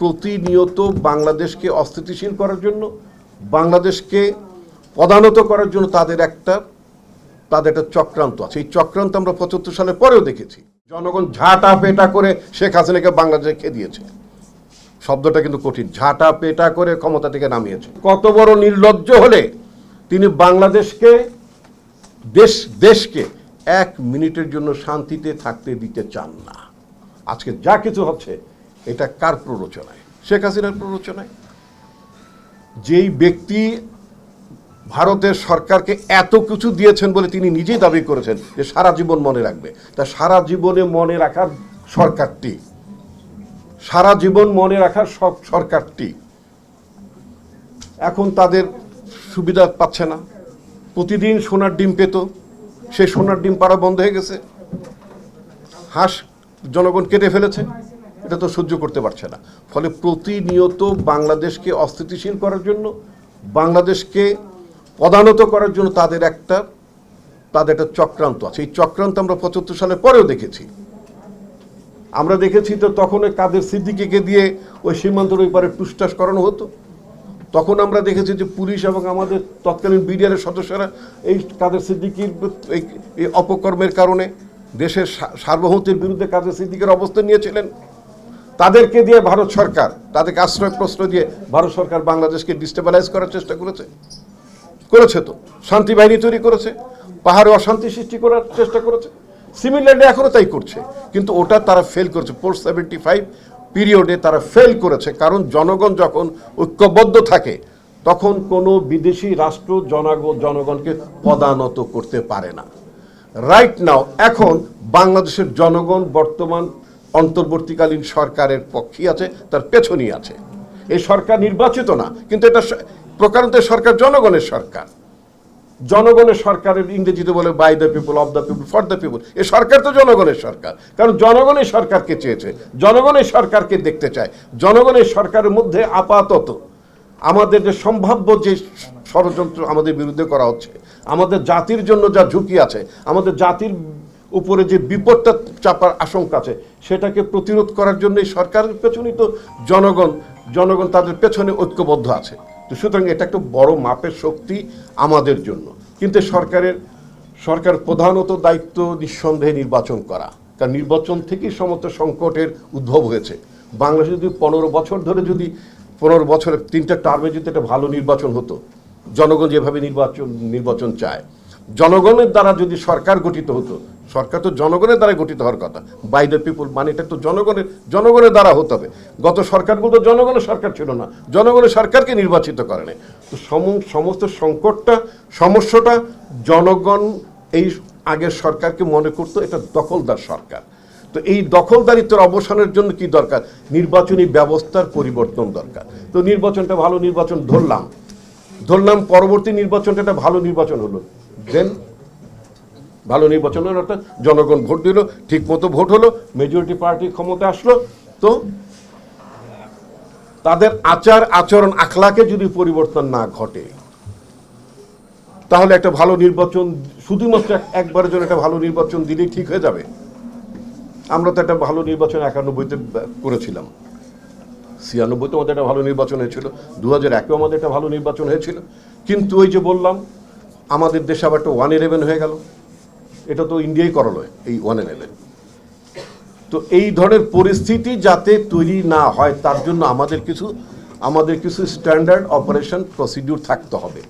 প্রতিনিয়ত বাংলাদেশকে অস্থিতিশীল করার জন্য, বাংলাদেশকে পদানত করার জন্য তাদের একটা তাদের একটা চক্রান্ত আছে। এই চক্রান্ত আমরা পঁচাত্তর সালের পরেও দেখেছি। জনগণ ঝাঁটা পেটা করে শেখ হাসিনাকে বাংলাদেশে খেয়ে দিয়েছে। শব্দটা কিন্তু কঠিন। ঝাঁটা পেটা করে ক্ষমতা থেকে নামিয়েছে। কত বড় নির্লজ্জ হলে তিনি বাংলাদেশকে, দেশ, দেশকে এক মিনিটের জন্য শান্তিতে থাকতে দিতে চান না। আজকে যা কিছু হচ্ছে এটা কার প্ররোচনায়? শেখ হাসিনার প্ররোচনায়? যেই ব্যক্তি ভারতের সরকারকে এত কিছু দিয়েছেন বলে তিনি নিজেই দাবি করেছেন যে সারা জীবন মনে রাখবে। তা সারা জীবনে মনে রাখার সরকারটি সারা জীবন মনে রাখার সব সরকারটি এখন তাদের সুবিধা পাচ্ছে না। প্রতিদিন সোনার ডিম পেত সে সোনার ডিম পাড়া বন্ধ হয়ে গেছে। হাঁস জনগণ কেটে ফেলেছে। এটা তো সহ্য করতে পারছে না। ফলে প্রতিনিয়ত বাংলাদেশকে অস্থিতিশীল করার জন্য, বাংলাদেশকে পদানত করার জন্য তাদের একটা তাদের একটা চক্রান্ত আছে। এই চক্রান্ত আমরা পঁচাত্তর সালের পরেও দেখেছি। আমরা দেখেছি তো তখন ওই কাদের সিদ্দিকিকে দিয়ে ওই সীমান্তের ওই পারে টুসটাস করানো হতো। তখন আমরা দেখেছি যে পুলিশ এবং আমাদের তৎকালীন বিডিআরের সদস্যরা এই কাদের সিদ্দিকির এই অপকর্মের কারণে দেশের সার্বভৌমত্বের বিরুদ্ধে কাদের সিদ্দিকের অবস্থান নিয়েছিলেন। তাদেরকে দিয়ে ভারত সরকার, তাদেরকে আশ্রয় প্রশ্রয় দিয়ে ভারত সরকার বাংলাদেশকে ডিস্টেবিলাইজ করার চেষ্টা করেছে। করেছে তো। শান্তি বাহিনী তৈরি করেছে, পাহাড়ে অশান্তি সৃষ্টি করার চেষ্টা করেছে। সিমিলারলি এখনও তাই করছে, কিন্তু ওটা তারা ফেল করেছে। ফোর সেভেন্টি ফাইভ পিরিয়ডে তারা ফেল করেছে, কারণ জনগণ যখন ঐক্যবদ্ধ থাকে, তখন কোনো বিদেশি রাষ্ট্র জনগণ জনগণকে পদানত করতে পারে না। রাইট নাও এখন বাংলাদেশের জনগণ বর্তমান অন্তর্বর্তীকালীন সরকারের পক্ষেই আছে, তার পেছনেই আছে। এই সরকার নির্বাচিত না, কিন্তু এটা প্রকারান্ত সরকার জনগণের সরকার। জনগণের সরকারের ইংরেজিতে বলে by the people of the people for the people এ সরকার তো জনগণের সরকার, কারণ জনগণের সরকারকে চেয়েছে জনগণের সরকারকে দেখতে চায়, জনগণের সরকারের মধ্যে আপাতত আমাদের যে সম্ভাব্য যে ষড়যন্ত্র আমাদের বিরুদ্ধে করা হচ্ছে, আমাদের জাতির জন্য যা ঝুঁকি আছে, আমাদের জাতির উপরে যে বিপদটা চাপার আশঙ্কা আছে, সেটাকে প্রতিরোধ করার জন্য সরকারের পেছনেই তো জনগণ জনগণ তাদের পেছনে ঐক্যবদ্ধ আছে। তো সুতরাং এটা একটা বড় মাপের শক্তি আমাদের জন্য। কিন্তু সরকারের, সরকার প্রধানত দায়িত্ব নিঃসন্দেহে নির্বাচন করা। কারণ নির্বাচন থেকেই সমস্ত সংকটের উদ্ভব হয়েছে। বাংলাদেশে যদি পনেরো বছর ধরে যদি, পনেরো বছরের তিনটা টার্মে যদি একটা ভালো নির্বাচন হতো, জনগণ যেভাবে নির্বাচন নির্বাচন চায় জনগণের দ্বারা যদি সরকার গঠিত হতো, সরকার তো জনগণের দ্বারা গঠিত হওয়ার কথা। বাই দ্য পিপুল মানে এটা তো জনগণের জনগণের দ্বারা হতে হবে। গত সরকারগুলো তো জনগণের সরকার ছিল না। জনগণের সরকারকে নির্বাচিত করে নাই। তো সমস্ত সংকটটা, সমস্যাটা জনগণ এই আগের সরকারকে মনে করতো এটা দখলদার সরকার। তো এই দখলদারিত্বের অবসানের জন্য কি দরকার? নির্বাচনী ব্যবস্থার পরিবর্তন দরকার। তো নির্বাচনটা ভালো নির্বাচন ধরলাম। ধরলাম, পরবর্তী নির্বাচনটা একটা ভালো নির্বাচন হলো। দেন। ভালো নির্বাচন হলো, অর্থাৎ জনগণ ভোট দিল ঠিক মতো ভোট হলো মেজরিটি পার্টি ক্ষমতা আসলো। তো তাদের আচার, আচরণ, আখলাকে যদি পরিবর্তন না ঘটে, তাহলে একটা ভালো নির্বাচন, শুধুমাত্র একবারের জন্য একটা ভালো নির্বাচন দিলেই ঠিক হয়ে যাবে। আমরা তো একটা ভালো নির্বাচন একানব্বইতে করেছিলাম। ছিয়ানব্বইতে আমাদের একটা ভালো নির্বাচন হয়েছিল দু হাজার একেও আমাদের একটা ভালো নির্বাচন হয়েছিল। কিন্তু ওই যে বললাম আমাদের দেশে আবার একটা ওয়ান ইলেভেন হয়ে গেল। এটা তো ইন্ডিয়াই করালো এই ওয়ান ইলেভেন তো এই ধরনের পরিস্থিতি যাতে তৈরি না হয়, তার জন্য আমাদের কিছু আমাদের কিছু স্ট্যান্ডার্ড অপারেশন প্রসিডিউর থাকতে হবে।